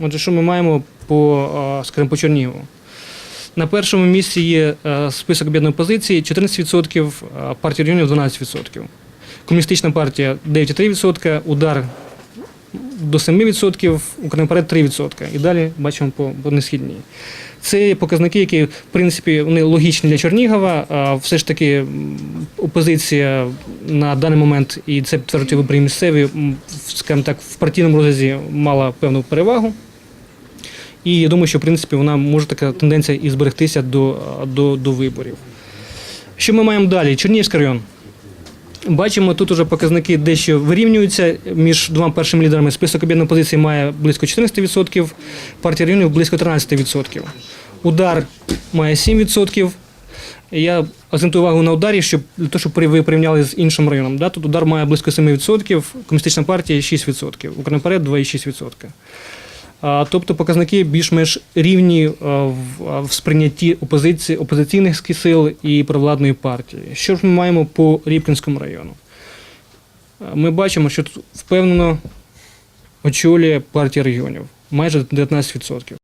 Отже, що ми маємо по, скажімо, по Чернігову? На першому місці є е, список об'єднаної опозиції 14%, партія регіонів 12%. Комуністична партія 9,3%, удар до 7%, Україна вперед 3%. І далі бачимо по, по несхідній. Це показники, які, в принципі, вони логічні для Чернігова. Все ж таки опозиція на даний момент, і це підтверджують вибори місцеві, скажімо так, в партійному розрізі мала певну перевагу. І я думаю, що в принципі вона може така тенденція і зберегтися до, до, до виборів. Що ми маємо далі? Чернігівський район. Бачимо, тут уже показники дещо вирівнюються між двома першими лідерами. Список об'єднаної позиції має близько 14%, партія регіонів близько 13%. Удар має 7%. Я акцентую увагу на ударі, щоб для того, щоб ви порівняли з іншим районом. Тут удар має близько 7%, комуністична партія 6%, Україна 2,6%. Тобто показники більш-менш рівні в, сприйнятті опозиції, опозиційних сил і провладної партії. Що ж ми маємо по Рібкінському району? Ми бачимо, що тут впевнено очолює партія регіонів майже 19%.